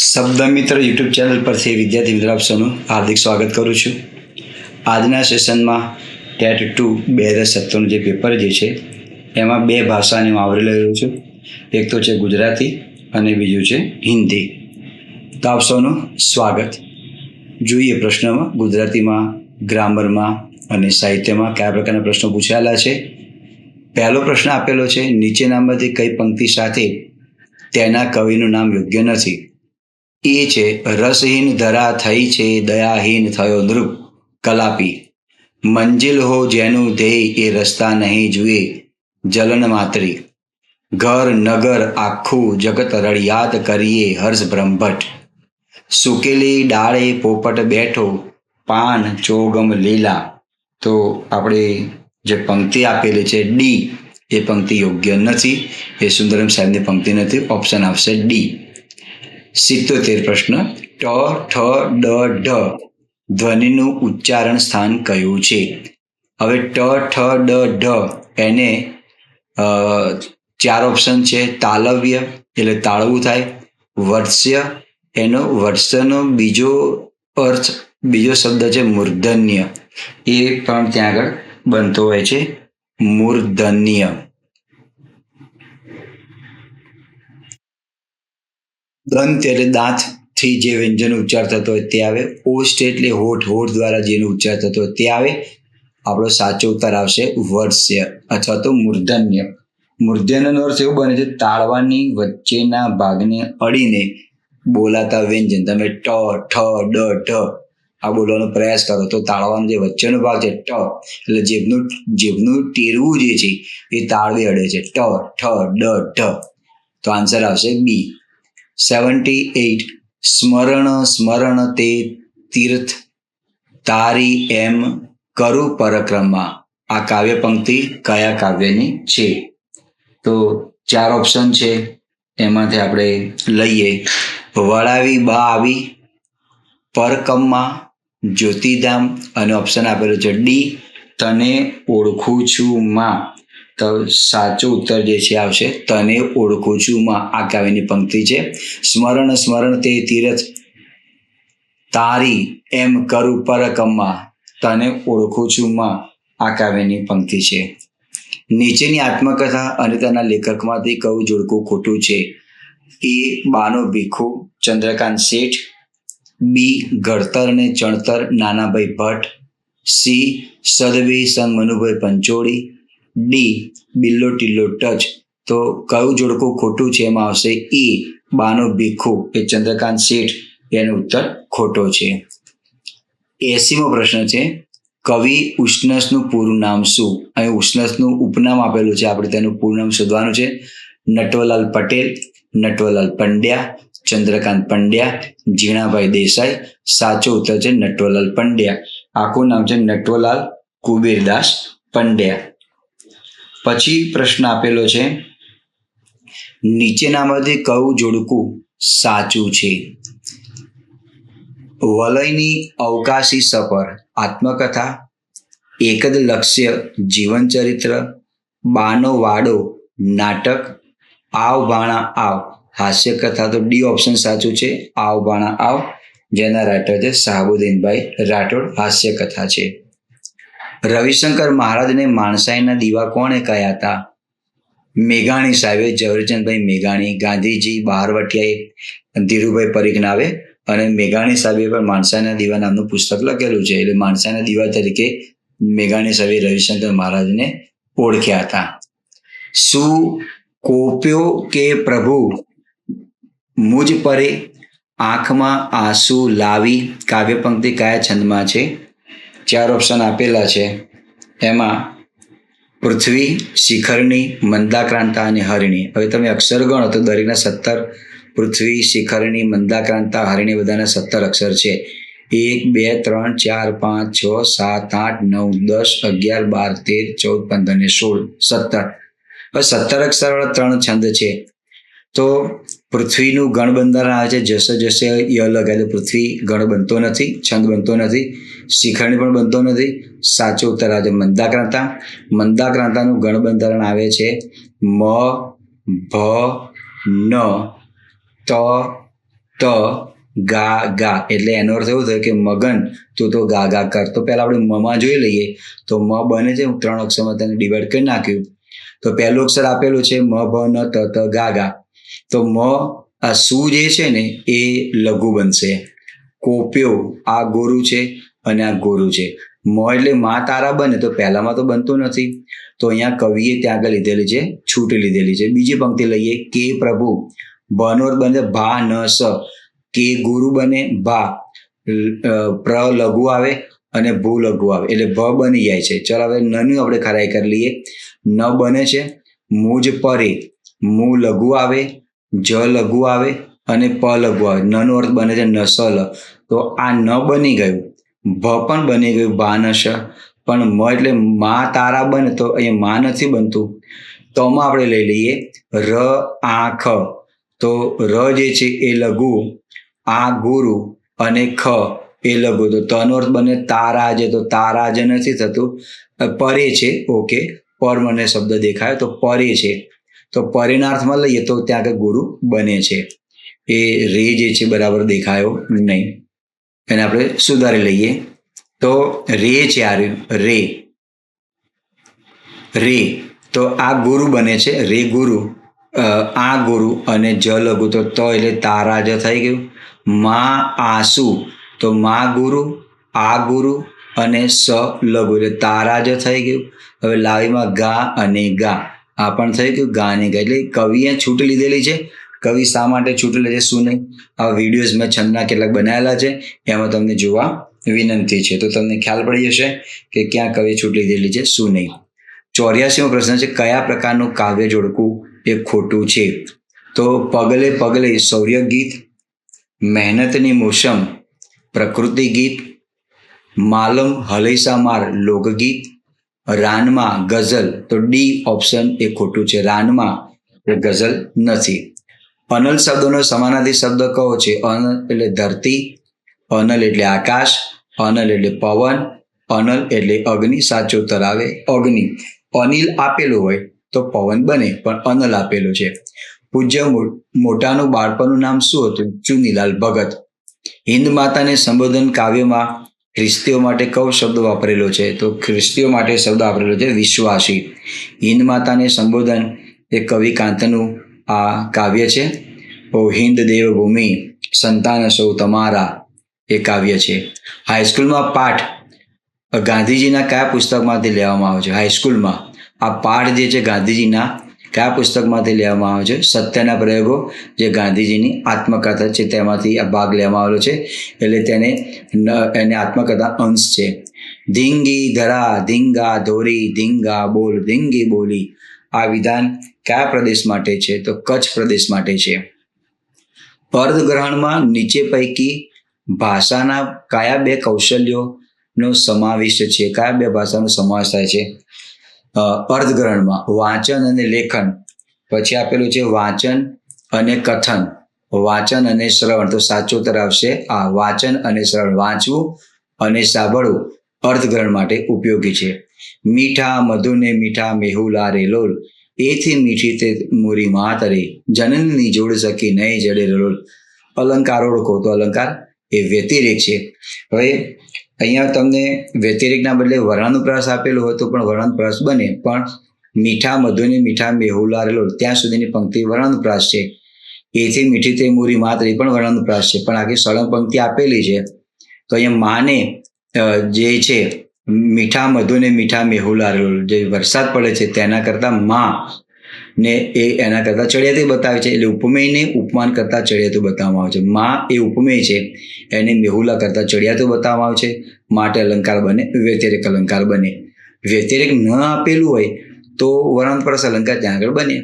શબ્દમિત્ર YouTube channel પરથી વિદ્યાર્થી મિત્ર આપ હાર્દિક સ્વાગત કરું છું. આજના સેશનમાં ટેટ ટુ બે હજાર સત્તરનું જે પેપર જે છે, એમાં બે ભાષાને હું આવરી રહ્યો છું. એક તો છે ગુજરાતી અને બીજું છે હિન્દી. તો આપ સ્વાગત. જોઈએ પ્રશ્નમાં, ગુજરાતીમાં, ગ્રામરમાં અને સાહિત્યમાં કયા પ્રકારના પ્રશ્નો પૂછાયેલા છે? પહેલો પ્રશ્ન આપેલો છે, નીચેનામાંથી કઈ પંક્તિ સાથે તેના કવિનું નામ યોગ્ય નથી. એ છે, રસહીન ધરા થઈ છે, દયાહીન થયો નૃપ, કલાપી. મંજિલ હો જેનું ધ્યેય એ રસ્તા નહીં જુએ, જલન માત્રી. ઘર, નગર, આખું જગત રળિયાત કરીએ, હર્ષ બ્રહ્મભટ સુકેલી ડાળે પોપટ બેઠો, પાન, ચોગમ, લીલા. તો આપણે જે પંક્તિ આપેલી છે, ડી, એ પંક્તિ યોગ્ય નથી. એ સુંદરમ સાહેબની પંક્તિ નથી. ઓપ્શન આવશે ડી. સિત્તોતેર પ્રશ્ન. ટ, ઠ, ડ, ઢ. ધ્વનિનું ઉચ્ચારણ સ્થાન કયું છે? હવે ટ, ઠ, ડ, ઢ એને ચાર ઓપ્શન છે. તાલવ્ય, એટલે તાળવું થાય. વર્ષ્ય, એનો વર્ષનો બીજો અર્થ, બીજો શબ્દ છે મૂર્ધન્ય. એ પણ ત્યાં આગળ બનતો હોય છે. મૂર્ધન્ય. દંત એટલે દાંતથી જે વ્યંજનનો ઉચ્ચાર થતો હોય તે આવે. ઓષ્ટ એટલે હોઠ. હોઠ દ્વારા જેનો ઉચ્ચાર થતો હોય તે આવે. આપણો સાચો ઉત્તર આવશે વર્ષ્ય અથવા તો મૂર્ધન્ય. મૂર્ધન્યનો અર્થ એવો બને છે, તાળવાની વચ્ચેના ભાગને અડીને બોલાતા વ્યંજન. તમે ટ, ઠ, ડ, ઢ આ બોલવાનો પ્રયાસ કરો તો તાળવાનો જે વચ્ચેનો ભાગ છે, ટ, એટલે જીભનું જીભનું ટેરવું જે છે એ તાળવે અડે છે. ટ, ઠ, ડ, ઢ. તો આન્સર આવશે બી. સેવન્ટી એઇટ સ્મરણ સ્મરણ તે તીર્થ. તારી એમ કરું પરક્રમા. આ કાવ્ય પંક્તિ કયા કાવ્યની છે? તો ચાર ઓપ્શન છે. એમાંથી આપણે લઈએ. વળાવી બા આવી પરકમમાં જ્યોતિધામ અને ઓપ્શન આપેલો છે ડી. તને ઓળખું છું માં. તો સાચો ઉત્તર જે છે આવશે. તને ઓળખું છું માં આ કાવ્યની પંક્તિ છે. સ્મરણ સ્મરણ તે તીરથ. તારી એમ કરું પરકમમાં. તને ઓળખું છું માં આ કાવ્યની પંક્તિ છે. નીચેની આત્મકથા અને તેના લેખકમાંથી કયું જોડકું ખોટું છે? એ બાનો ભીખુ, ચંદ્રકાંત શેઠ, બી ઘડતર ને ચણતર, નાનાભાઈ ભટ્ટ, સી સદવી સંગ મનુભાઈ પંચોળી ડી બિલ્લો ટિલ્લો ટચ. તો કયું જોડકું ખોટું છે? એમાં આવશે એ બાનો ભીખું. એ ચંદ્રકાંત શેઠ, એનો ઉત્તર ખોટો છે. એસીમો પ્રશ્ન છે, કવિ ઉષ્ણસનું પૂરું નામ શું? અહીં ઉષ્ણસનું ઉપનામ આપેલું છે, આપણે તેનું પૂરું નામ શોધવાનું છે. નટવલાલ પટેલ, નટવલાલ પંડ્યા, ચંદ્રકાંત પંડ્યા, ઝીણાભાઈ દેસાઈ. સાચો ઉત્તર છે, નટવલાલ પંડ્યા. આખું નામ છે નટવલાલ કુબેરદાસ પંડ્યા. પછી પ્રશ્ન આપેલો છે નીચેનામાંથી કયું જોડકું સાચું છે? વલયની અવકાશી સફર, આત્મકથા એક જ લક્ષ્ય જીવનચરિત્ર બાનો વાડો, નાટક, આવ ભાણા આવ. હાસ્ય કથા તો ડી ઓપ્શન સાચું છે, આવ ભાણા આવ, જેના રાઇટર છે શાહબુદ્દીનભાઈ રાઠોડ. હાસ્ય કથા છે. રવિશંકર મહારાજને માણસાઈના દીવા કોણે કહ્યા હતા? મેઘાણી સાહેબે, ઝવેરચંદભાઈ મેઘાણી, ગાંધીજી બહારવટિયાએ ધીરુભાઈ પરીખ નાવે અને મેઘાણી સાહેબે પણ માણસાના દીવા નામનું પુસ્તક લખેલું છે. એટલે માણસાના દીવા તરીકે મેઘાણી સાહેબે રવિશંકર મહારાજને ઓળખ્યા હતા. શું કોપ્યો કે પ્રભુ? મુજ પરે આંખમાં આંસુ લાવી કાવ્ય પંક્તિ કયા છંદમાં છે? ચાર ઓપ્શન આપેલા છે. એમાં પૃથ્વી, શિખરની, મંદાક્રાંતા અને હરિણી. હવે તમે અક્ષર ગણો તો દરેકના સત્તર. પૃથ્વી, શિખરની, મંદાક્રાંતા, હરિણી બધાના સત્તર અક્ષર છે. એક, બે, ત્રણ, ચાર, પાંચ, છ, સાત, આઠ, નવ, દસ, અગિયાર, બાર, તેર, ચૌદ, પંદર ને સોળ. સત્તર. હવે સત્તર અક્ષરવાળા ત્રણ છંદ છે. તો પૃથ્વીનું ગણ બંધારણ આવે છે. જશે જશે એ અલગ એટલે પૃથ્વી ગણ બનતો નથી, છંદ બનતો નથી. શિખરણી પણ બનતો નથી. સાચો ઉત્તર આવે છે મંદાક્રાંતા. મંદાક્રાંતાનું ગણ બંધારણ આવે છે મ, ભ, ન, ત ત, ગા ગા. એટલે એનો અર્થ એવો થયો કે મગન, તું તો ગા ગા કર. તો પહેલાં આપણે મમાં જોઈ લઈએ. તો મ બને છે, હું ત્રણ અક્ષરમાં તેને ડિવાઈડ કરી નાખ્યું. તો પહેલું અક્ષર આપેલું છે, મ, ભ, ન, ત ત, ગા ગા. તો મ, આ સુ જે છે ને, એ લઘુ બનશે. કોપ્યો, આ ગોરુ છે અને આ ગોરુ છે. મ એટલે મા તારા બને તો પહેલામાં તો બનતું નથી. તો અહીંયા કવિએ ત્યાં આગળ લીધેલી છે, છૂટ લીધેલી છે. બીજી પંક્તિ લઈએ, કે પ્રભુ, બનોર બને ભા ન સ. કે ગુરુ બને ભા. પ્ર લઘુ આવે અને ભૂ લઘુ આવે. એટલે ભ બની જાય છે. ચાલો હવે નનું આપણે ખરાઈ કરી લઈએ. ન બને છે, મુજ પરે. મુ લઘુ આવે, જ લઘુ આવે અને પ લઘુ આવે. નનો અર્થ બને છે નસલ. તો આ ન બની ગયું. ભ પણ બની ગયું ભાનશ પણ મ એટલે મા તારા બને તો અહીંયા મા નથી બનતું. તોમાં આપણે લઈ લઈએ, ર આંખ. તો ર જે છે એ લઘુ, આ ગુરુ અને ખ એ લઘુ. તો તનો અર્થ બને તારા જે, તો તારા જે નથી થતું. પરે છે, ઓકે પર મને શબ્દ દેખાયો, તો પરે છે. તો પરેના લઈએ તો ત્યાં આગળ ગુરુ બને છે. એ રે જે છે બરાબર દેખાયો નહીં. એને આપણે સુધારી લઈએ. તો રે છે આ રે. રે. તો આ ગુરુ બને છે, રે ગુરુ. આ ગુરુ અને જ લઘુ. તો ત એટલે તારા જ થઈ ગયું. મા આસુ. તો મા ગુરુ, આ ગુરુ અને સ લઘુ. એટલે તારા જ થઈ ગયું. હવે લાવીમાં ગા અને ગા. આ પણ થઈ ગયું, ગા અને ગા. એટલે કવિએ છૂટ લીધેલી છે. કવિ શા માટે છૂટી લે છે, શું નહીં? આ વિડીયોઝ મેં છંદના કેટલાક બનાવેલા છે, એમાં તમને જોવા વિનંતી છે. તો તમને ખ્યાલ પડી જશે કે ક્યાં કવિ છૂટ લીધેલી છે, શું નહીં? ચોર્યાસીમો પ્રશ્ન છે, કયા પ્રકારનું કાવ્ય જોડકું એ ખોટું છે? તો પગલે પગલે શૌર્ય ગીત, મહેનતની મોસમ, પ્રકૃતિ ગીત, માલમ હલૈસા માર લોકગીત, રાનમાં ગઝલ. તો ડી ઓપ્શન એ ખોટું છે, રાનમાં એ ગઝલ નથી. અનલ શબ્દોનો સમાનાર્થી શબ્દ કયો છે? અનલ એટલે ધરતી, અનલ એટલે આકાશ, અનલ એટલે પવન, અનલ એટલે અગ્નિ. સાચો ઉત્તર આવે અગ્નિ. અનિલ આપેલું હોય તો પવન બને, પણ અનલ આપેલું છે. પૂજ્ય મોટાનું બાળપણનું નામ શું હતું? ચુનીલાલ ભગત. હિન્દ માતાને સંબોધન કાવ્યમાં ખ્રિસ્તીઓ માટે કયો શબ્દ વાપરેલો છે? તો ખ્રિસ્તીઓ માટે શબ્દ વાપરેલો છે વિશ્વાસી. હિન્દ માતાને સંબોધન એ કવિ કાંતનું આ કાવ્ય છે. ઓ હિન્દ દેવભૂમિ સંતાન સૌ તમારા એ કાવ્ય છે. હાઈસ્કૂલમાં પાઠ ગાંધીજીના કયા પુસ્તકમાંથી લેવામાં આવે છે? હાઈસ્કૂલમાં આ પાઠ જે છે ગાંધીજીના કયા પુસ્તકમાંથી લેવામાં આવે છે? સત્યના પ્રયોગો જે ગાંધીજીની આત્મકથા છે તેમાંથી આ ભાગ લેવામાં આવેલો છે. એટલે તેને એની આત્મકથા અંશ છે. ધીંગી ધરા, ધીંગા ધોરી, ધીંગા બોલ, ધીંગી બોલી આ વિધાન કયા પ્રદેશ માટે છે? તો કચ્છ પ્રદેશ માટે છે. અર્ધગ્રહણમાં નીચે પૈકી ભાષાના કયા બે કૌશલ્યોનો સમાવેશ છે? કયા બે ભાષાનો સમાવેશ થાય છે? અર્ધગ્રહણમાં વાંચન અને લેખન. પછી આપેલું છે વાંચન અને કથન. વાંચન અને શ્રવણ. તો સાચો ઉત્તર આવશે આ. વાંચન અને શ્રવણ. વાંચવું અને સાંભળવું અર્થગ્રહણ માટે ઉપયોગી છે. મીઠા મધુને મીઠા મેહુલા રે લોલ. એથી મીઠી તે મુરી માતરે જનનની જોડ સકી નહીં જડે લોલ અલંકાર ઓળખો તો અલંકાર એ વ્યતિરેક છે. હવે અહીંયા તમને વ્યતિરેકના બદલે વર્ણાનુપ્રાસ આપેલો હોય તો પણ વર્ણાનુપ્રાસ બને. પણ મીઠા મધુને મીઠા મેહુલા રે ત્યાં સુધીની પંક્તિ વર્ણાનુપ્રાસ છે. એથી મીઠી તે મૂરી માતરી પણ વર્ણાનુપ્રાસ છે. પણ આખી સળંગ પંક્તિ આપેલી છે. તો અહીંયા માને જે છે મીઠા મધુને મીઠા મેહુલા રે જે વરસાદ પડે છે તેના કરતાં માં ને એ એના કરતાં ચડિયાતું બતાવે છે. એટલે ઉપમેયને ઉપમાન કરતાં ચડિયાતું બતાવવામાં આવે છે. માં એ ઉપમેય છે, એને મેહુલા કરતાં ચડિયાતું બતાવવામાં આવે છે. માટે અલંકાર બને, વ્યતિરેક અલંકાર બને. વ્યતિરેક ન આપેલું હોય તો વર્ણાનુપ્રાસ અલંકાર ત્યાં આગળ બને.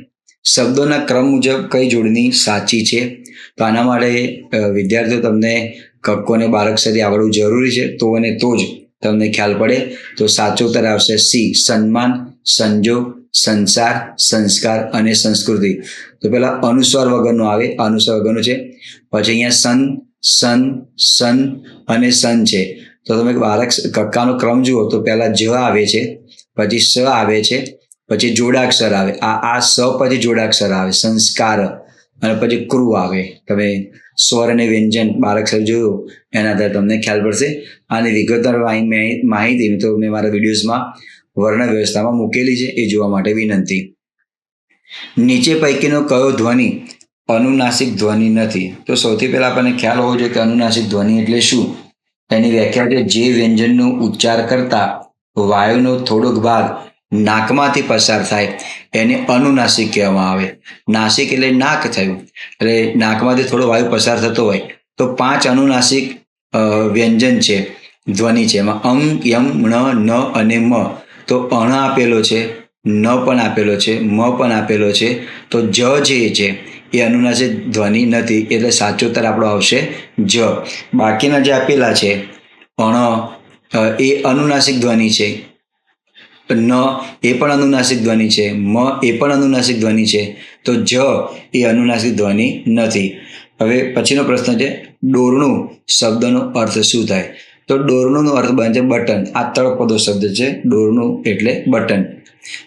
શબ્દોના ક્રમ મુજબ કઈ જોડણી સાચી છે? તો આના માટે વિદ્યાર્થીઓ તમને કક્કોને બાળક આવડવું જરૂરી છે. તો અને તો જ તમને ખ્યાલ પડે તો સાચો ઉત્તર આવશે સી, સન્માન, સંજોગ, સંસાર, સંસ્કાર અને સંસ્કૃતિ. તો પેલા અનુસ્વાર વગરનો આવે, અનુસ્વાર વગરનું છે. પછી અહીંયા સન સન સન અને સન છે. તો તમે બાળક કક્કાનો ક્રમ જુઓ તો પહેલા જ આવે છે, પછી સ આવે છે, પછી જોડાક્ષર આવે. આ આ સ, પછી જોડાક્ષર આવે, સંસ્કાર, અને પછી ક્રુ આવે. તમે સ્વર અને વ્યંજન. બાળક સર જોયું એના આધારે તમને ખ્યાલ પડશે. આની વિગતવાર માહિ- માહિ- માહિતી મિત્રો મેં મારા વિડીયોઝમાં વર્ણ વ્યવસ્થામાં મૂકેલી છે, એ જોવા માટે વિનંતી. નીચે પૈકીનો કયો ધ્વનિ? અનુનાસિક ધ્વનિ નથી. તો સૌથી પહેલા આપણને ખ્યાલ હોવો જોઈએ કે અનુનાસિક ધ્વનિ એટલે શું? એની વ્યાખ્યા છે, જે વ્યંજનનો ઉચ્ચાર કરતા વાયુનો થોડોક ભાગ નાકમાંથી પસાર થાય, એને અનુનાસિક કહેવામાં આવે. નાસિક એટલે નાક થયું. એટલે નાકમાંથી થોડો વાયુ પસાર થતો હોય, તો પાંચ અનુનાસિક વ્યંજન છે, ધ્વનિ છે. એમાં અંગ યમ, ણ, ન અને મ. તો અણ આપેલો છે, ન પણ આપેલો છે, મ પણ આપેલો છે. તો જ જે છે, એ અનુનાસિક ધ્વનિ નથી. એટલે સાચો ઉત્તર આપણો આવશે જ. બાકીના જે આપેલા છે, અણ એ અનુનાસિક ધ્વનિ છે. ન એ પણ અનુનાસિક ધ્વનિ છે, મ એ પણ અનુનાસિક ધ્વનિ છે, તો જ એ અનુનાસિક ધ્વનિ નથી. હવે પછીનો પ્રશ્ન છે ડોરણું શબ્દનો અર્થ શું થાય? તો ડોરણુંનો અર્થ બને છે બટન. આ તળપદો શબ્દ છે ડોરણું એટલે બટન.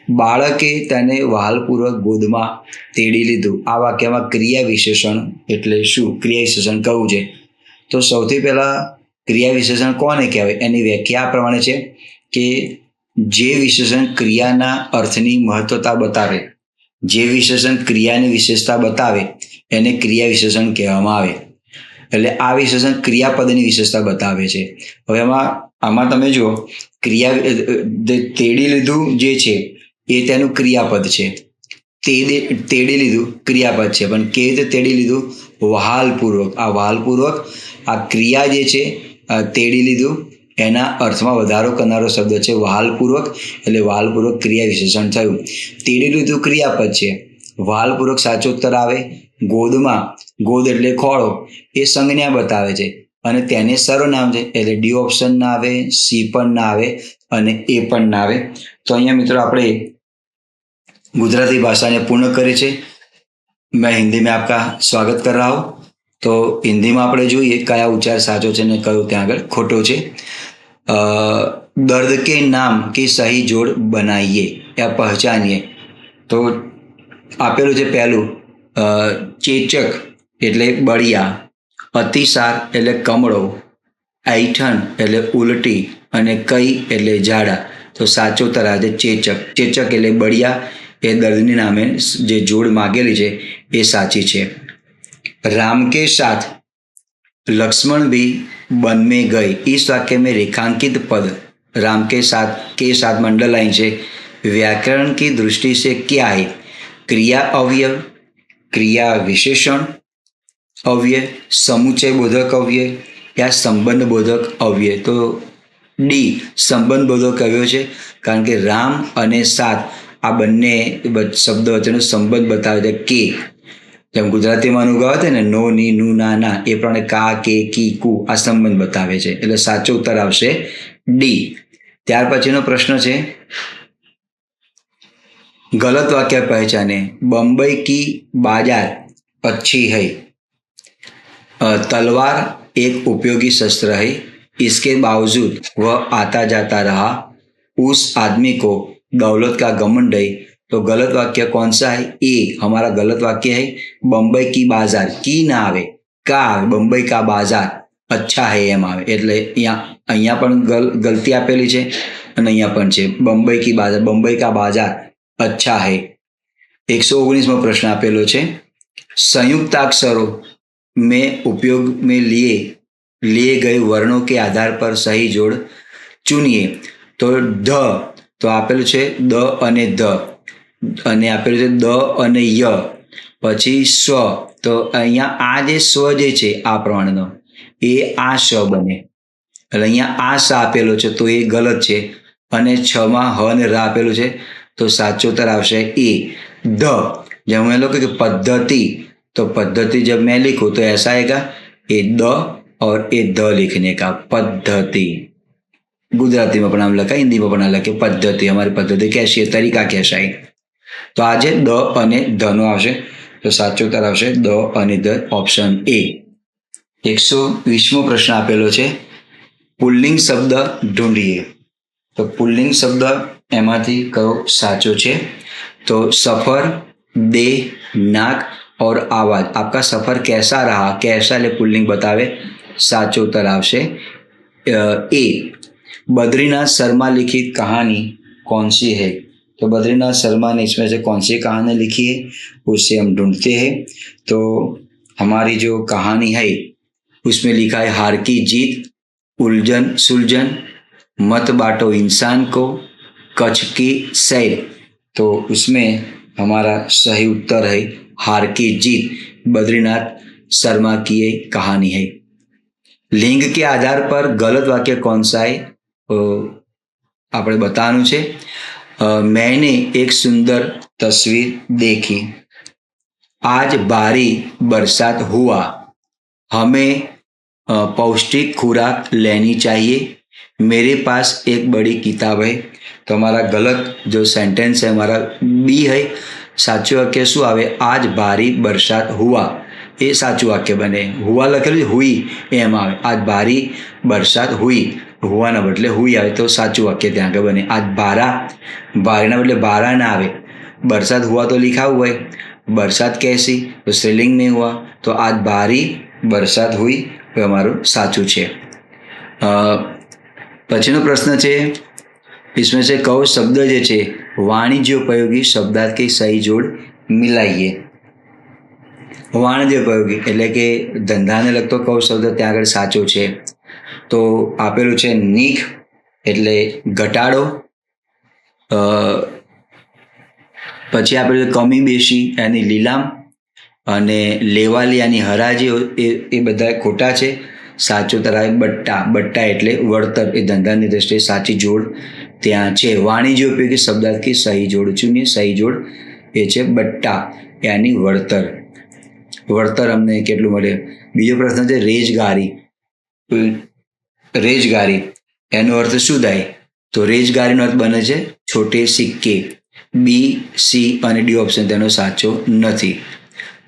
બાળકે તેને વાલપૂર્વક ગોદમાં તેડી લીધું. આ વાક્યમાં ક્રિયા વિશેષણ એટલે શું? ક્રિયા વિશેષણ કહું છે? તો સૌથી પહેલાં ક્રિયા વિશેષણ કોને કહેવાય? એની વ્યાખ્યા આ પ્રમાણે છે કે જે વિશેષણ ક્રિયાના અર્થની મહત્વતા બતાવે, જે વિશેષણ ક્રિયાની વિશેષતા બતાવે, એને ક્રિયા વિશેષણ કહેવામાં આવે. એટલે આ વિશેષણ ક્રિયાપદની વિશેષતા બતાવે છે. હવે એમાં આમાં તમે જુઓ, ક્રિયા તેડી લીધું જે છે, એ તેનું ક્રિયાપદ છે. તેડી લીધું ક્રિયાપદ છે. પણ કેવી રીતે તેડી લીધું? વહાલપૂર્વક. આ વહાલપૂર્વક આ ક્રિયા જે છે તેડી લીધું એના અર્થમાં વધારો કરનારો શબ્દ છે વાલપૂર્વક, એટલે વાલપૂર્વક ક્રિયા વિશેષણ થયું. તેડી લીધું ક્રિયાપદ છે. વાલપૂર્વક સાચો ઉત્તર આવે. ગોદમાં, ગોદ એટલે ખોળો, એ સંજ્ઞા બતાવે છે. અને તેને સર્વનામ છે, એટલે ડી ઓપ્શન ના આવે, સી પણ ના આવે, અને એ પણ ના આવે. તો અહીંયા મિત્રો આપણે ગુજરાતી ભાષાને પૂર્ણ કરી છે. મેં હિન્દીમાં આપકા સ્વાગત કર રહા હું. તો હિન્દીમાં આપણે જોઈએ કયા ઉચ્ચાર સાચો છે ને કયો ત્યાં આગળ ખોટો છે. દર્દ કે નામ કે સહી જોડ બનાવીએ યા પહેચાનીએ. તો આપેલું છે પહેલું ચેચક એટલે બળિયા, અતિસાર એટલે કમળો આઈઠન એટલે ઉલટી અને કઈ એટલે ઝાડા તો સાચો તરાજે ચેચક. ચેચક એટલે બળિયા, એ દર્દની નામે જે જોડ માગેલી છે, એ સાચી છે. રામ કે સાથ લક્ષ્મણ બી भी वन में गए इस वाक्य में रेखांकित पद राम के साथ के साथ मंडलाइन से व्याकरण की दृष्टि से क्या है क्रिया अवयव क्रिया विशेषण अव्यय समुचय बोधक अव्यय या संबंध बोधक अव्यय तो ડી સંબંધ બોધક આવ્યો છે કારણ કે રામ અને સાત આ બંને બ- શબ્દો વચ્ચેનો સંબંધ બતાવે છે કે જેમ ગુજરાતીમાં અનુગાવ છે ને નો ની નુ ના ના એ પ્રમાણે કા કે કી કુ આ સંબંધ બતાવે છે એટલે સાચો ઉત્તર આવશે ડી ત્યાર પછીનો પ્રશ્ન છે गलत वाक्य पहचाने बम्बई की बाजार अच्छी है अ, तलवार एक उपयोगी शस्त्र है इसके बावजूद वह आता जाता रहा उस आदमी को दौलत का घमंड है तो गलत वाक्य कौन सा है ए हमारा गलत वाक्य है बम्बई की बाजार की ના આવે કા આવે બંબઈ કા બાજાર અચ્છા હે એમ આવે એટલે અહીંયા અહીંયા પણ ગલ ગલતી આપેલી છે અને અહીંયા પણ છે બંબઈ કી બાજાર બંબઈ કા બાજાર अच्छा है એકસો ઓગણીસમો પ્રશ્ન આપેલો છે संयुक्ताक्षरों में उपयोग में लिए लिए गए वर्णों के आधार पर सही जोड़ ચૂનીએ તો ધ તો આપેલું છે દ અને ધ અને આપેલું છે દ અને ય પછી સ્વ તો અહીંયા આ જે સ્વ જે છે આ પ્રમાણેનો એ આ શ બને એટલે અહીંયા આ સ આપેલો છે તો એ ગલત છે અને છમાં હ અને ર આપેલું છે તો સાચો ઉત્તર આવશે એ ધ जब मैं लोग कि पद्धति तो पद्धति जब मैं लिखूं तो ऐसा आएगा ए द और ए द लिखने का पद्धति गुजराती में नाम लगा हिंदी में बना लगे पद्धति हमारी पद्धति कैसी है तरीका कैसा है તો આજે દ અને ધ નો આવશે તો સાચો ઉત્તર આવશે દ અને ધ ઓપ્શન એ એકસો વીસમો પ્રશ્ન આપેલો છે પુલ્લિંગ શબ્દ ઢૂંઢીએ તો પુલ્લિંગ શબ્દ એમાંથી કયો સાચો છે તો સફર દેહ નાક और आवाज आपका सफर कैसा रहा कैसा એટલે પુલ્લિંગ બતાવે સાચો ઉત્તર આવશે ए बद्रीनाथ शर्मा लिखित कहानी कौन सी है तो बद्रीनाथ शर्मा ने इसमें से कौन सी कहानी लिखी है उसे हम ढूंढते हैं तो हमारी जो कहानी है उसमें लिखा है हार की जीत उलझन सुलझन मत बांटो इंसान को कच्छ की सैर तो उसमें हमारा सही उत्तर है हार की जीत बद्रीनाथ शर्मा की ये कहानी है લિંગ કે આધાર પર ગલત વાક્ય કોણ સા હે તો આપણે બતાવવાનું છે અ, मैंने एक सुंदर तस्वीर देखी आज भारी बरसात हुआ हमें अ, पौष्टिक खुराक लेनी चाहिए मेरे पास एक बड़ी किताब है तो हमारा गलत जो सेंटेंस है हमारा बी है સાચું વાક્ય શું આવે આજ ભારી વરસાદ હુઆ એ સાચું વાક્ય બને હુઆ લખેલું છે હુઈ એમ આવે આજ ભારી વરસાદ હુઈ હુવાના બદલે હુઈ આવે તો સાચું વાક્ય ત્યાં આગળ બને આજ ભારા ભારેના બદલે ભારા ના આવે बरसात हुआ तो लिखा हुआ है बरसात कैसी तो स्त्रीलिंग में हुआ तो आज भारी बरसात हुई એ અમારું સાચું છે અ, પછીનો પ્રશ્ન છે इसमें से कहो शब्द જે છે વાણિજ્યોપયોગી શબ્દાર્થ કે સહી જોડ મિલાઈએ વાણિજ્યોપયોગી એટલે કે ધંધાને લગતો કયો શબ્દ ત્યાં આગળ સાચો છે તો આપેલું છે નીખ એટલે ઘટાડો. પછી આપેલું કમી બેસી એની લીલામ અને લેવાલી એની હરાજી એ બધા ખોટા છે. સાચો તરાય બટ્ટા બટ્ટા એટલે વળતર, એ ધંધાની દ્રષ્ટિએ સાચી જોડ ત્યાં છે. વાણિજ્ય ઉપયોગી શબ્દાર્થી સહી જોડ ચૂની સહી જોડ એ છે બટ્ટા, એની વળતર. વળતર અમને કેટલું મળે? બીજો પ્રશ્ન છે રેજગારી. રેજગારી એનો અર્થ શું થાય તો રેજગારીનો અર્થ બને છે છોટે સિક્કે બી સી અને ડી ઓપ્શન તેનો સાચો નથી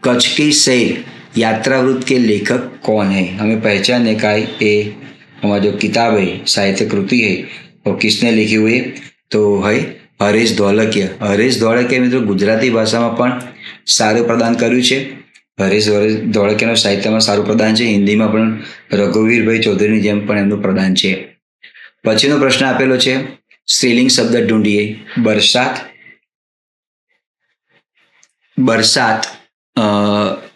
कच्छ की सैर यात्रावृत्त के लेखक कौन है हमें पहचानने का है ये हमारा जो किताब है साहित्य कृति है वो किसने लिखी हुई है तो है હરેશ ધોળકિયા હરેશ ધોળકિયા મિત્રો ગુજરાતી ભાષામાં પણ સારું પ્રદાન કર્યું છે હરેશ ધોળ- ધોળકિયાનું સાહિત્યમાં સારું પ્રદાન છે. હિન્દીમાં પણ રઘુવીરભાઈ ચૌધરીની જેમ પણ એમનું પ્રદાન છે. પછીનો પ્રશ્ન આપેલો છે. સ્ત્રીલિંગ શબ્દ ઢૂંઢીએ. બરસાત બરસાત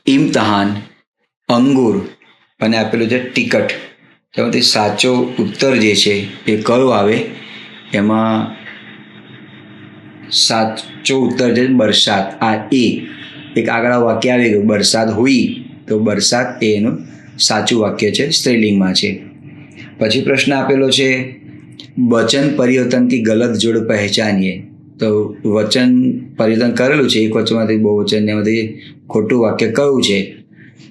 ઇમ્તહાન અંગુર અને આપેલું છે ટિકટ. તેમાંથી સાચો ઉત્તર જે છે એ કયો આવે? એમાં સાચો ઉત્તર છે બરસાત. આ એ. એક આગળ વાક્ય આવી ગયું બરસાત હુઈ, તો બરસાત એ એનું સાચું વાક્ય છે, સ્ત્રીલિંગમાં છે. પછી પ્રશ્ન આપેલો છે, વચન પરિવર્તનથી ગલત જોડ પહેચાનીએ. તો વચન પરિવર્તન કરેલું છે, એક વચનમાંથી બહુ વચન એમાંથી ખોટું વાક્ય કયું છે?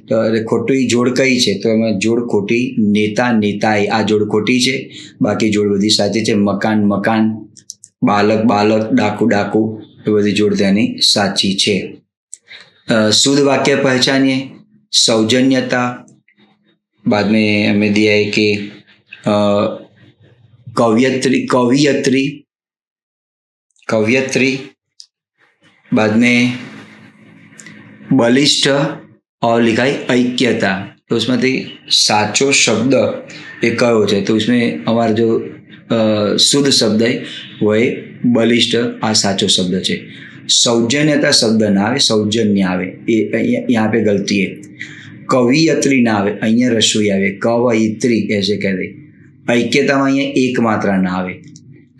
તો ખોટી જોડ કઈ છે? તો એમાં જોડ ખોટી, નેતા, નેતાએ. આ જોડ ખોટી છે, બાકી જોડ બધી સાચી છે, મકાન મકાન, બાલક બાલક, ડાકુ ડાકુ એ બધી જોડ તેની સાચી છે. शुद्ध वाक्य पहचानिए सौजन्यता बाद में हमें दिया है कि अ, कवियत्री कवियत्री कवियत्री बाद में बलिष्ठ और लिखा है ऐक्यता तो उसमें थी साचो शब्द एक कहो है तो उसमें हमारा जो अ, शुद्ध शब्द है वो है बलिष्ठ આ સાચો શબ્દ છે सौजन्यता शब्द ना सौजन्य आए यहाँ पे गलती है। कवियत्री ना अँ रसोई आए कवयित्री ऐसे कह दे। ऐक्यता में अँ एक मात्रा ना आए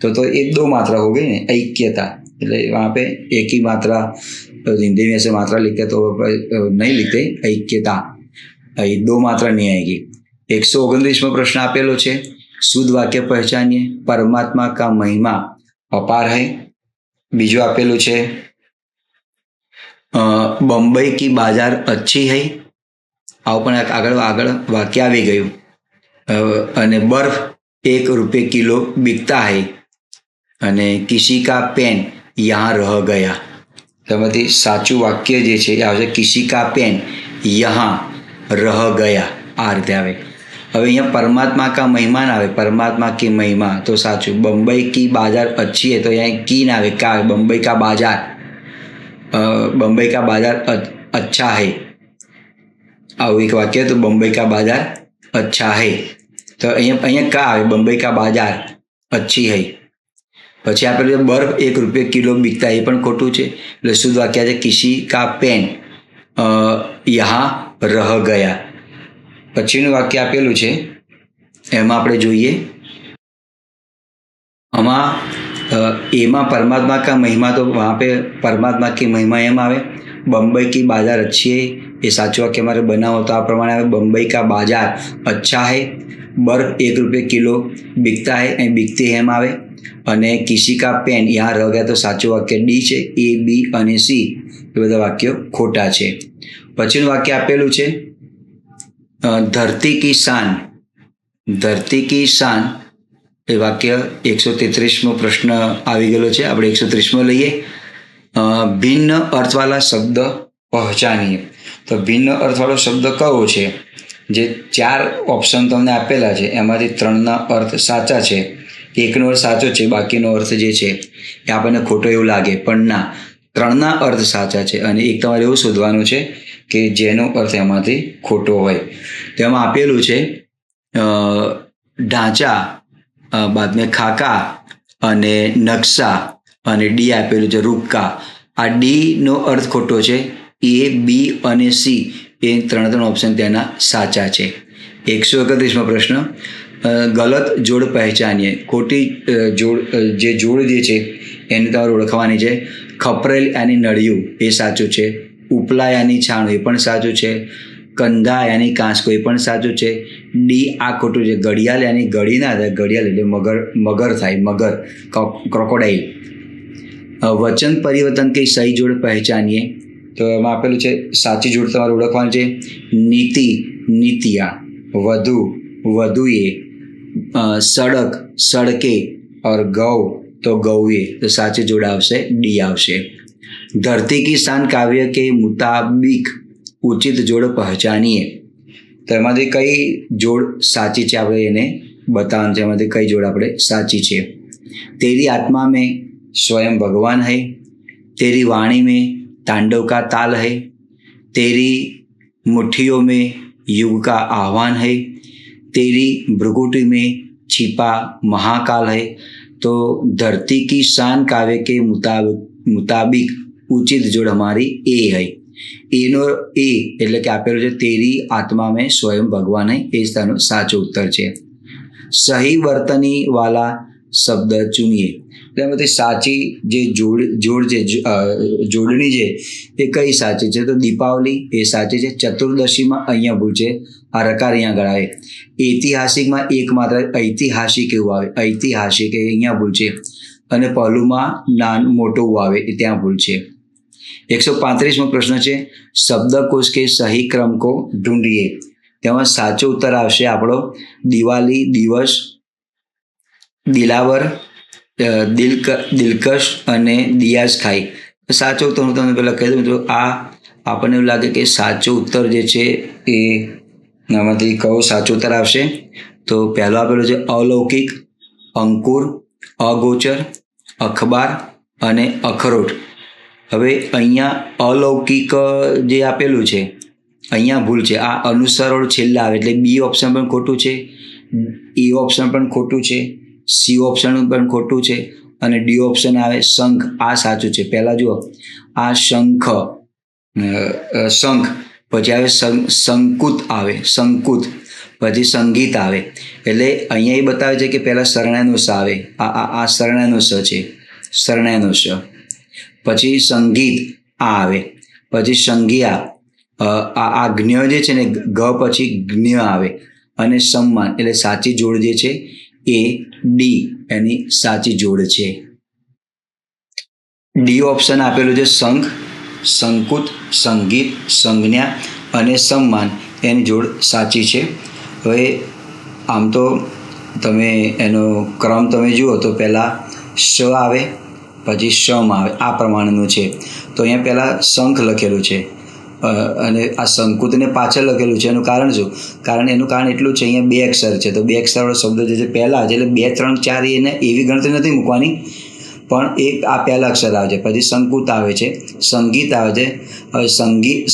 तो तो एक दो मात्रा हो गई ऐक्यता। वहाँ पे एक ही मात्रा, हिंदी में ऐसे मात्रा लिखे तो नहीं लिखते, ऐक्यता। अँ दो मात्रा नहीं आएगी। एक सौ ओगनतीसमो प्रश्न आपेलो शुद्ध वाक्य पहचानिए, परमात्मा का महिमा अपार है બીજું આપેલું છે બોમ્બઈ કી બાજાર અચ્છી હૈ. આવું પણ આગળ આગળ વાક્ય આવી ગયું. અને બર્ફ એક રૂપે કિલો બીકતા હૈ. અને કિસી કા પેન યહાં રહ ગયા. તેમાંથી સાચું વાક્ય જે છે એ આવશે કિસી કા પેન યહાં રહ ગયા. આ રીતે આવે. હવે અહીંયા પરમાત્મા કા મહેમાન આવે પરમાત્મા કી મહિમા. તો સાચું બંબઈ કી બાજાર અચ્છી હે તો અહીંયા કી ના આવે કા આવે? બંબઈ કા બાજાર. અ, બંબઈ કા બાજાર અ- અચ્છા હૈ. આવું એક વાક્ય તો બંબઈ કા બાજાર અચ્છા હૈ. તો અહીંયા અહીંયા કા આવે? બંબઈ કા બાજાર અચ્છી હૈ. પછી આપેલું છે બર્ફ એક રૂપિયા કિલો બીકતા એ પણ ખોટું છે. એટલે શુદ્ધ વાક્ય છે કિસી કા પેન અ, યહાં રહ ગયા. પછીનું વાક્ય આપેલું છે. એમાં આપણે જોઈએ. આમાં એમાં પરમાત્મા કા મહિમા તો વહાં પે પરમાત્મા કી મહિમા એમ આવે. બમ્બઈ કી બાજાર અચ્છી હૈ. એ સાચું વાક્ય મારે બનાવો તો આ પ્રમાણે આવે. બમ્બઈ કા બાજાર અચ્છા હૈ. બર્ફ એક રૂપિયા કિલો બીકતા હૈ, અહીં બીકતી એમ આવે. અને કિસી કા પેન, યહાં રહ ગયા તો સાચું વાક્ય ડી છે. એ, બી અને સી. એ બધા વાક્યો ખોટા છે. પછીનું વાક્ય આપેલું છે. ધરતી કી શાન. ધરતી કી શાન એ વાક્ય એકસો તેત્રીસમો પ્રશ્ન આવી ગયેલો છે. આપણે એકસો ત્રીસમાં લઈએ. ભિન્ન અર્થવાળા શબ્દ પહચાનીએ તો ભિન્ન અર્થવાળો શબ્દ કયો છે? જે ચાર ઓપ્શન તમને આપેલા છે. એમાંથી ત્રણના અર્થ સાચા છે. એકનો અર્થ સાચો છે. બાકીનો અર્થ જે છે એ આપણને ખોટો એવું લાગે. પણ ના, ત્રણના અર્થ સાચા છે. અને એક તમારે એવું શોધવાનું છે કે જેનો અર્થ એમાંથી ખોટો હોય. તેમાં આપેલું છે ઢાંચા અ, બાદ મેં ખાકા અને નકશા અને ડી આપેલું છે રૂપકા. આ ડીનો અર્થ ખોટો છે. એ બી અને સી એ ત્રણ ત્રણ ઓપ્શન તેના સાચા છે. એકસો એકત્રીસમો પ્રશ્ન. ગલત જોડ પહેચાનીએ. ખોટી જોડ જે જોડ જે છે એને તમારે ઓળખવાની છે. ખપરેલ એની નળિયું એ સાચું છે. ઉપલાયાની છાણું એ પણ સાચું છે. કંધા યાની કાંસકો એ પણ સાચું છે. ડી, આ ખોટું છે. ઘડિયાળ યાની ઘડી ના થાય. ઘડિયાળ એટલે મગર મગર થાય. મગર ક્રોકોડાઇલ વચન પરિવર્તન કે સહી જોડ પહેચાનીએ. તો એમાં આપેલું છે, સાચી જોડ તમારે ઓળખવાનું છે. નીતિ, નીતિયા. વધુ, વધુએ. સડક, સડકે. ઓર ગૌ, તો ગૌએ. તો સાચી જોડ આવશે, ડી આવશે. ધરતી કી શાન કાવ્ય કે મુતાબિક ઉચિત જોડ પહેચાનીએ તો એમાંથી કઈ જોડ સાચી છે આપણે એને બતાવવાનું છે એમાંથી કઈ જોડ આપણે સાચી છે તેરી આત્મા में स्वयं भगवान है तेरी वाणी में तांडव का ताल है तेरी मुट्ठियों में युग का आह्वान है तेरी भ्रुकुटी में छिपा महाकाल है तो धरती की शान काव्य के मुताबिक मुताबिक उचित जोड़ हमारी ए है એનો એ એટલે કે આપેલું છે, તેરી આત્મા મેં સ્વયં ભગવાન એ જ તેનો સાચો ઉત્તર છે. સહી વર્તની વાલા શબ્દ ચૂનીએ. તેમાંથી સાચી જે જોડ જોડ જે જોડણી છે, એ કઈ સાચી છે? તો દીપાવલી એ સાચી છે. ચતુર્દશીમાં અહીંયા ભૂલ છે. આ રકાર અહીંયા આગળ ઐતિહાસિકમાં એક માત્ર ઐતિહાસિક એવું આવે. ઐતિહાસિક એ અહીંયા ભૂલ છે. અને પહેલુંમાં નાન, મોટું આવે એ ત્યાં ભૂલ છે. એકસો પાંત્રીસમો પ્રશ્ન છે શબ્દકોશ કે સહી ક્રમ કો ઢૂંઢીએ તેમાં સાચો ઉત્તર આવશે આપણો દિવાળી દિવસ દિલાવર દિલક દિલકશ અને દિયાઝ ખાઈ સાચો ઉત્તર હું તમને પહેલાં કહી દઉં મિત્રો આ આપણને એવું લાગે કે સાચો ઉત્તર જે છે એ આમાંથી કયો સાચો ઉત્તર આવશે તો પહેલો આપેલો છે અલૌકિક અંકુર અગોચર અખબાર અને અખરોટ હવે અહીંયા અલૌકિક જે આપેલું છે, અહીંયા ભૂલ છે. આ અનુસરણ છેલ્લા આવે એટલે બી ઓપ્શન પણ ખોટું છે, એ ઓપ્શન પણ ખોટું છે, સી ઓપ્શન પણ ખોટું છે અને ડી ઓપ્શન આવે શંખ. આ સાચું છે. પહેલાં જુઓ. આ શંખ શંખ. પછી આવે સંકુત આવે સંકુત પછી સંગીત આવે. એટલે અહીંયા એ બતાવે છે કે પહેલાં શરણાનુસ આવે. આ આ આ શરણાયનો સ છે. શરણાનુસ પછી સંગીત આ આવે. પછી સંજ્ઞા આ આ જ્ઞ જે છે ને, ગ પછી જ્ઞ આવે. અને સન્માન એટલે સાચી જોડ જે છે, એ ડી, એની સાચી જોડ છે. ડી ઓપ્શન આપેલું છે સંઘ, સંકુત, સંગીત, સંજ્ઞા અને સન્માન એની જોડ સાચી છે. હવે આમ તો તમે એનો ક્રમ તમે જુઓ તો પહેલાં શ આવે પછી શમ આવે, આ પ્રમાણેનું છે. તો અહીંયા પહેલાં શંખ લખેલું છે. અને આ સંકુતને પાછળ લખેલું છે. એનું કારણ શું? કારણ એનું કારણ એટલું છે, અહીંયા બે અક્ષર છે. તો બે અક્ષરવાળો શબ્દ જે છે પહેલાં છે, એટલે બે, ત્રણ, ચાર એને એવી ગણતરી નથી મૂકવાની. પણ એક આ પહેલા અક્ષર આવે છે. પછી સંકુત આવે છે, સંગીત આવે છે સંગીત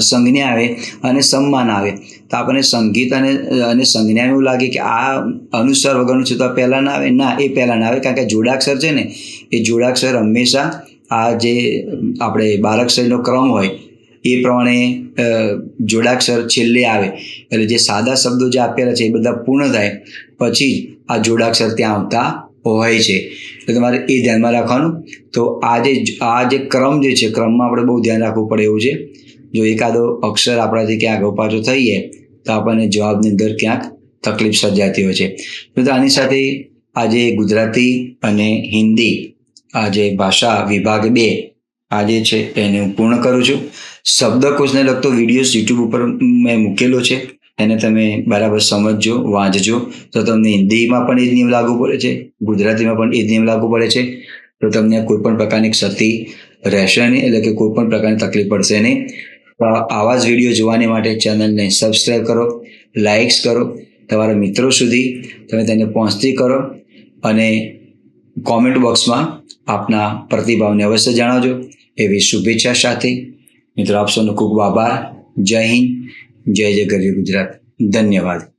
સંજ્ઞા આવે, અને સન્માન આવે. તો આપણને સંગીત અને અને સંજ્ઞા એવું લાગે કે આ અનુસ્વાર વગરનું છે તો પહેલાં ના આવે. ના, એ પહેલાં ના આવે. કારણ કે જોડાક્ષર છે ને, એ જોડાક્ષર હંમેશા આ જે આપણે બારાક્ષરનો ક્રમ હોય, એ પ્રમાણે જોડાક્ષર છેલ્લે આવે. એટલે જે સાદા શબ્દો જે આપેલા છે એ બધા પૂર્ણ થાય. પછી જ આ જોડાક્ષર ત્યાં આવતા હોય છે. એટલે તમારે એ ધ્યાનમાં રાખવાનું. તો આ જે આ જે ક્રમ જે છે, ક્રમમાં આપણે બહુ ધ્યાન રાખવું પડે એવું છે. જો એકાદો અક્ષર આપણાથી ક્યાં આગળ પાછો થઈએ તો આપણને જવાબની અંદર ક્યાંક તકલીફ સર્જાતી હોય છે. તો આની સાથે આજે ગુજરાતી અને હિન્દી આજે ભાષા વિભાગ બે આ જે છે એને હું પૂર્ણ કરું છું. શબ્દકોશને લગતો વીડિયો યુટ્યુબ ઉપર મેં મૂકેલો છે. એને તમે બરાબર સમજજો, વાંચજો. તો તમને હિન્દીમાં પણ એ નિયમ લાગુ પડે છે, ગુજરાતીમાં પણ એ નિયમ લાગુ પડે છે. તો તમને કોઈ પણ પ્રકારની ક્ષતિ રહેશે નહીં, એટલે કે કોઈ પણ પ્રકારની તકલીફ પડશે નહીં. આવા જ વીડિયો જોવાની માટે ચેનલને સબસ્ક્રાઈબ કરો, લાઇક્સ કરો તમારા મિત્રો સુધી, તમે તેને પહોંચતી કરો અને કોમેન્ટ બોક્સમાં આપના પ્રતિભાવને અવશ્ય જણાવજો. એવી શુભેચ્છા સાથે મિત્રો, આપ સૌનો ખૂબ આભાર. જય હિન્દ, જય જય ગરવી ગુજરાત. ધન્યવાદ.